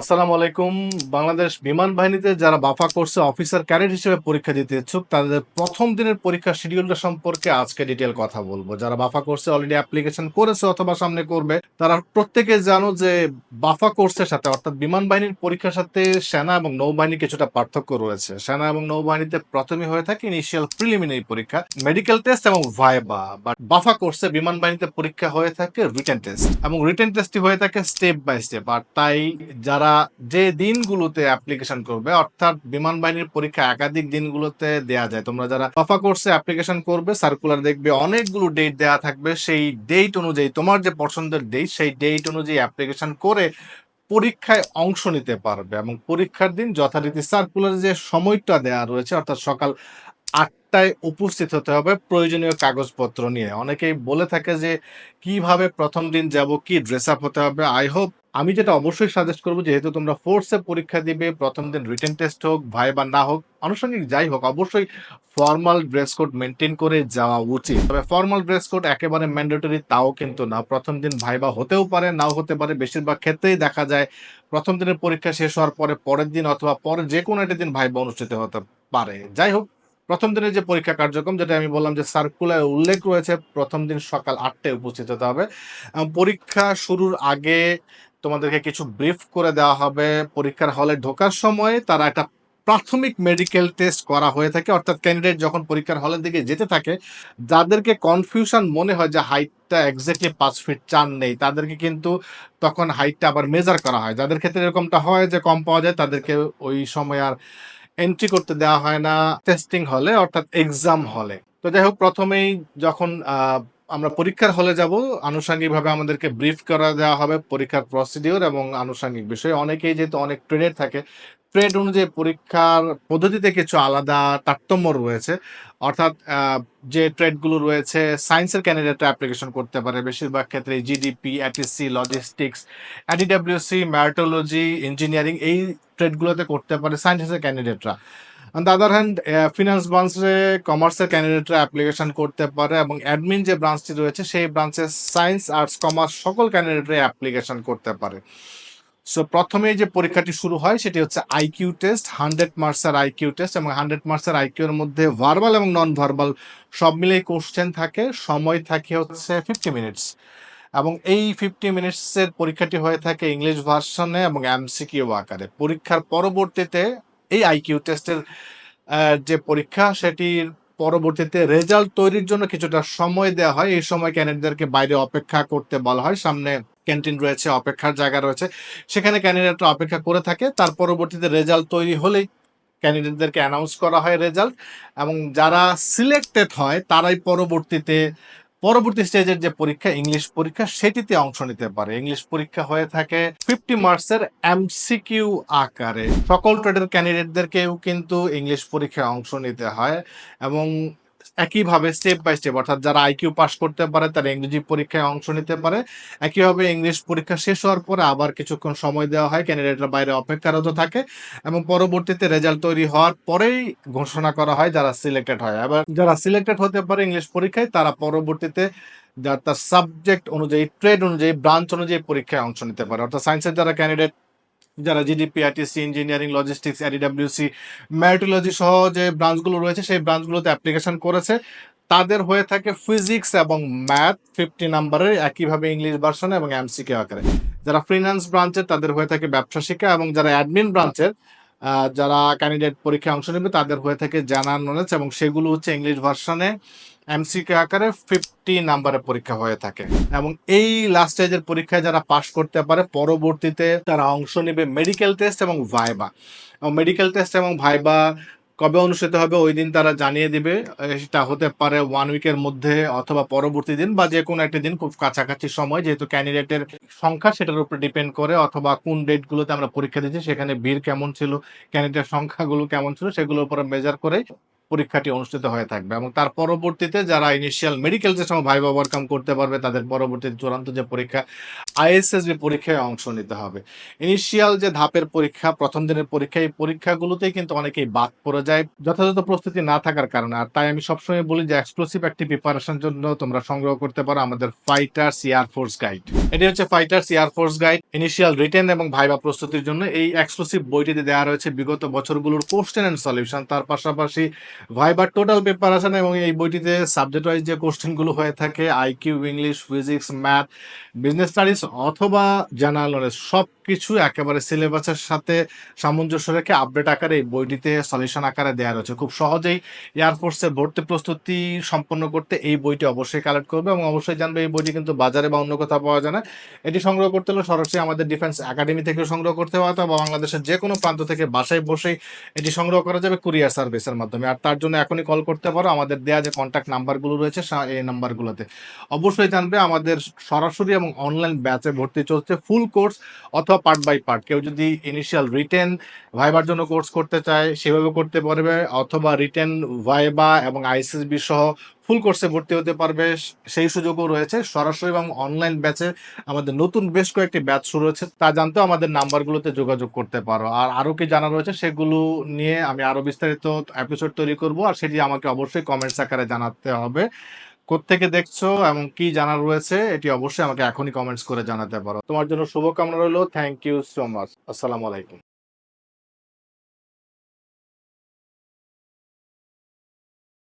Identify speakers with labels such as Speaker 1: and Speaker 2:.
Speaker 1: আসসালামু আলাইকুম। বাংলাদেশ বিমান বাহিনীতে যারা বাফা কোর্সে অফিসার ক্যাডেট হিসেবে পরীক্ষা দিতে ইচ্ছুক, তাদের প্রথম দিনের পরীক্ষার শিডিউলটা সম্পর্কে আজকে ডিটেল কথা বলব। যারা বাফা কোর্সে অলরেডি অ্যাপ্লিকেশন করেছে অথবা সামনে করবে, তারা প্রত্যেকে জানো যে বাফা কোর্সের সাথে, অর্থাৎ বিমান বাহিনীর পরীক্ষার সাথে সেনা এবং নৌবাহিনীর কিছুটা পার্থক্য রয়েছে। সেনা এবং নৌবাহিনীতে প্রথমে হয়ে থাকে ইনিশিয়াল প্রিলিমিনারি পরীক্ষা মেডিকেল টেস্ট এবং ভাইবা। বাট বাফা কোর্সে বিমান বাহিনীতে পরীক্ষা হয়ে থাকে রিটেন টেস্ট এবং রিটেন টেস্টটি হয়ে থাকে স্টেপ বাই স্টেপ আর তাই যারা যে দিনগুলোতে অ্যাপ্লিকেশন করবে, অর্থাৎ বিমান বাহিনীর পরীক্ষা একাধিক দিনগুলোতে দেয়া যায়। তোমরা যারা বাফা কোর্সে অ্যাপ্লিকেশন করবে সার্কুলার দেখবে, অনেকগুলো ডেট দেয়া থাকবে। সেই ডেট অনুযায়ী, তোমার যে পছন্দের ডেট সেই ডেট অনুযায়ী অ্যাপ্লিকেশন করে পরীক্ষায় অংশ নিতে পারবে এবং পরীক্ষার দিন যথারীতি সার্কুলার যে সময়টা দেওয়া রয়েছে, অর্থাৎ সকাল আটটায় উপস্থিত হতে হবে প্রয়োজনীয় কাগজপত্র নিয়ে। অনেকেই বলে থাকে যে, কীভাবে প্রথম দিন যাব, কি ড্রেস আপ হতে হবে? আই হোপ আমি যেটা অবশ্যই সাজেস্ট করব, যেহেতু তোমরা ফোর্সে পরীক্ষা দিবে, প্রথম দিন রিটেন টেস্ট হোক, ভাই বা না হোক, আনুষঙ্গিক যাই হোক, অবশ্যই ফর্মাল ড্রেস কোড মেনটেন করে যাওয়া উচিত। তবে ফর্মাল ড্রেস কোড একেবারে ম্যান্ডেটরি তাও কিন্তু না। প্রথম দিন ভাইবা হতেও পারে, নাও হতে পারে, বেশিরভাগ ক্ষেত্রেই দেখা যায় প্রথম দিনের পরীক্ষা শেষ হওয়ার পরে পরের দিন অথবা পরে যে কোনো একটা দিন ভাইবা অনুষ্ঠিত হতে পারে। যাই হোক, প্রথম দিনের যে পরীক্ষা কার্যক্রম, যেটা আমি বললাম যে সার্কুলার উল্লেখ রয়েছে, প্রথম দিন সকাল আটটায় উপস্থিত হতে হবে। পরীক্ষা শুরুর আগে তোমাদেরকে কিছু ব্রিফ করে দেওয়া হবে। পরীক্ষার হলে ঢোকার সময় তারা একটা প্রাথমিক মেডিকেল টেস্ট করা হয়ে থাকে। অর্থাৎ ক্যান্ডিডেট যখন পরীক্ষার হলের দিকে যেতে থাকে, যাদেরকে কনফিউশন মনে হয় যে হাইটটা এক্স্যাক্টলি পাঁচ ফিট চার নেই, তাদেরকে কিন্তু তখন হাইটটা আবার মেজার করা হয়। যাদের ক্ষেত্রে এরকমটা হয় যে কম পাওয়া যায়, তাদেরকে ওই সময় আর এন্ট্রি করতে দেওয়া হয় না টেস্টিং হলে অর্থাৎ এক্সাম হলে তো যাই হোক, প্রথমেই যখন আমরা পরীক্ষার হলে যাব। আনুষঙ্গিকভাবে আমাদেরকে ব্রিফ করা দেওয়া হবে পরীক্ষার প্রসিডিওর এবং আনুষঙ্গিক বিষয়। অনেকেই যেহেতু অনেক ট্রেড থাকে ট্রেড অনুযায়ী পরীক্ষার পদ্ধতিতে কিছু আলাদা তারতম্য রয়েছে। অর্থাৎ যে ট্রেডগুলো রয়েছে সায়েন্সের ক্যান্ডিডেটরা অ্যাপ্লিকেশন করতে পারে। বেশিরভাগ ক্ষেত্রে GDP ATC logistics ADWC meteorology engineering এই ট্রেডগুলোতে করতে পারে সায়েন্সের ক্যান্ডিডেটরা on the other hand finance ব্রাঞ্চে কমার্সের ক্যান্ডিডেটরা অ্যাপ্লিকেশন করতে পারে এবং অ্যাডমিন যে ব্রাঞ্চটি রয়েছে, সেই ব্রাঞ্চে সায়েন্স আর্টস কমার্স সকল ক্যান্ডিডেটরা অ্যাপ্লিকেশন করতে পারে। সো প্রথমে যে পরীক্ষাটি শুরু হয়, সেটি হচ্ছে আইকিউ টেস্ট হান্ড্রেড মার্কসের আইকিউ টেস্ট এবং হান্ড্রেড মার্কসের আইকিউ এর মধ্যে ভার্বাল এবং নন ভার্বাল সব মিলেই কোশ্চেন থাকে, সময় থাকে হচ্ছে ফিফটি মিনিটস এবং এই ফিফটি মিনিটসের পরীক্ষাটি হয়ে থাকে ইংলিশ ভার্সনে এবং এমসিকিউ আকারে। পরীক্ষার পরবর্তীতে এই আইকিউ টেস্টের যে পরীক্ষা, সেটির পরবর্তীতে রেজাল্ট তৈরির জন্য কিছুটা সময় দেওয়া হয়। এই সময় ক্যান্ডিডেটদেরকে বাইরে অপেক্ষা করতে বলা হয়। সামনে ক্যান্টিন রয়েছে, অপেক্ষার জায়গা রয়েছে। সেখানে ক্যান্ডিডেটরা অপেক্ষা করে থাকে। তার পরবর্তীতে রেজাল্ট তৈরি হলেই ক্যান্ডিডেটদেরকে অ্যানাউন্স করা হয় রেজাল্ট এবং যারা সিলেক্টেড হয়, তারাই পরবর্তীতে পরবর্তী স্টেজের যে পরীক্ষা ইংলিশ পরীক্ষা, সেটিতে অংশ নিতে পারে। ইংলিশ পরীক্ষা হয়ে থাকে ফিফটি মার্কসের এমসিকিউ আকারে। সকল ট্রেডের ক্যান্ডিডেটদেরকেও কিন্তু ইংলিশ পরীক্ষায় অংশ নিতে হয় এবং একইভাবে স্টেপ বাই স্টেপ অর্থাৎ যারা আইকিউ পাস করতে পারে, তারা ইংরেজি পরীক্ষায় অংশ নিতে পারে। একইভাবে ইংলিশ পরীক্ষা শেষ হওয়ার পরে আবার কিছুক্ষণ সময় দেওয়া হয় ক্যান্ডিডেটরা বাইরে অপেক্ষারত থাকে এবং পরবর্তীতে রেজাল্ট তৈরি হওয়ার পরেই ঘোষণা করা হয় যারা সিলেক্টেড হয়। আবার যারা সিলেক্টেড হতে পারে ইংলিশ পরীক্ষায়, তারা পরবর্তীতে যার তার সাবজেক্ট অনুযায়ী ট্রেড অনুযায়ী ব্রাঞ্চ অনুযায়ী পরীক্ষায় অংশ নিতে পারে। অর্থাৎ সায়েন্সের যারা ক্যান্ডিডেট যারা GDP ITC engineering logistics ADWC meteorology সহ যে ব্রাঞ্চগুলো রয়েছে, সেই ব্রাঞ্চগুলোতে অ্যাপ্লিকেশন করেছে। তাদের হয়ে থাকে ফিজিক্স এবং ম্যাথ ফিফটি নাম্বারের একইভাবে ইংলিশ ভার্সনে এবং এমসিকে আকারে। যারা ফিনান্স ব্রাঞ্চের তাদের হয়ে থাকে ব্যবসা শিক্ষা এবং যারা অ্যাডমিন ব্রাঞ্চের যারা ক্যান্ডিডেট পরীক্ষায় অংশ নেবে তাদের হয়ে থাকে জানার নলেজ এবং সেগুলো হচ্ছে ইংলিশ ভার্সনে এমসিকে আকারে ফিফটি নাম্বারের পরীক্ষা হয়ে থাকে। এবং এই লাস্ট স্টেজের পরীক্ষায় যারা পাশ করতে পারে, পরবর্তীতে তারা অংশ নেবে মেডিকেল টেস্ট এবং ভাইবা এবং মেডিকেল টেস্ট এবং ভাইবা কবে অনুষ্ঠিত হবে ওই দিন তারা জানিয়ে দিবে। সেটা হতে পারে ওয়ান উইকের মধ্যে অথবা পরবর্তী দিন বা যে কোনো একটা দিন খুব কাছাকাছি সময়, যেহেতু ক্যান্ডিডেটের সংখ্যা সেটার উপর ডিপেন্ড করে অথবা কোন ডেটগুলোতে আমরা পরীক্ষা দিচ্ছি, সেখানে ভিড় কেমন ছিল ক্যান্ডিডেটের সংখ্যাগুলো কেমন ছিল, সেগুলোর উপরে মেজার করে পরীক্ষাটি অনুষ্ঠিত হয়ে থাকবে এবং তার পরবর্তীতে যারা ইনিশিয়াল মেডিকেল টেস্ট এবং ভাইবা ওভারকাম করতে পারবে তাদের পরবর্তীতে চূড়ান্ত যে পরীক্ষা আইএসএসবি পরীক্ষায় অংশ নিতে হবে। ইনিশিয়াল যে ধাপের পরীক্ষা, প্রথম দিনের পরীক্ষা, এই পরীক্ষাগুলোতেই কিন্তু অনেকেই বাদ পড়ে যায় যথাযথ প্রস্তুতি না থাকার কারণে। আর তাই আমি সবসময় বলি যে এক্সক্লুসিভ একটি প্রিপারেশন জন্য তোমরা সংগ্রহ করতে পারো আমাদের ফাইটার্স এয়ার ফোর্স গাইড। এটি হচ্ছে fighters air force guide initial written এবং ভাইভা প্রস্তুতির জন্য এই এক্সক্লুসিভ বইটিতে দেওয়া রয়েছে বিগত বছরগুলোর কোশ্চেন অ্যান্ড সলিউশন। তার পাশাপাশি ভাইবার টোটাল প্রিপারেশন এবং এই বইটিতে সাবজেক্ট ওয়াইজ যে কোশ্চেনগুলো হয়ে থাকে IQ, English, physics, math, business studies অথবা জেনারেল নলেজ সবকিছু একেবারে সিলেবাসের সাথে সামঞ্জস্য রেখে আপডেট আকারে এই বইটিতে সলিউশন আকারে দেওয়া রয়েছে। খুব সহজেই এয়ারফোর্সের ভর্তি প্রস্তুতি সম্পন্ন করতে এই বইটি অবশ্যই কালেক্ট করবে এবং অবশ্যই জানবে এই বইটি কিন্তু বাজারে বা অন্য কোথাও পাওয়া যায় না। এটি সংগ্রহ করতে হলে সরাসরি আমাদের ডিফেন্স একাডেমি থেকে সংগ্রহ করতে হবে অথবা বাংলাদেশের যে কোনো প্রান্ত থেকে বাসায় বসেই এটি সংগ্রহ করা যাবে কুরিয়ার সার্ভিসের মাধ্যমে। আর তার জন্য এখনই কল করতে পারো আমাদের দেয়া যে কন্ট্যাক্ট নাম্বারগুলো রয়েছে এই নাম্বারগুলোতে। অবশ্যই জানবে আমাদের সরাসরি এবং অনলাইন ব্যাচে ভর্তি চলছে ফুল কোর্স অথবা পার্ট বাই পার্ট। কেউ যদি ইনিশিয়াল রিটেন ভাইবার জন্য কোর্স করতে চায়, সেভাবে করতে পারবে অথবা রিটেন ভাইবা এবং আইসিএসবি সহ ফুল কোর্সে ভর্তি হতে পারবে, সেই সুযোগও রয়েছে। সরাসরি এবং অনলাইন ব্যাচে আমাদের নতুন বেশ কয়েকটি ব্যাচ শুরু হয়েছে। তা জানতেও আমাদের নাম্বারগুলোতে যোগাযোগ করতে পারো। আর আরও কি জানা রয়েছে সেগুলো নিয়ে আমি আরও বিস্তারিত এপিসোড তৈরি করব। আর সেটি আমাকে অবশ্যই কমেন্টস আকারে জানাতে হবে। কোত্থেকে দেখছ এবং কি জানার রয়েছে, এটি অবশ্যই আমাকে এখনই কমেন্টস করে জানাতে পারো। তোমার জন্য শুভকামনা রইল। Thank you so much. আসসালামু আলাইকুম।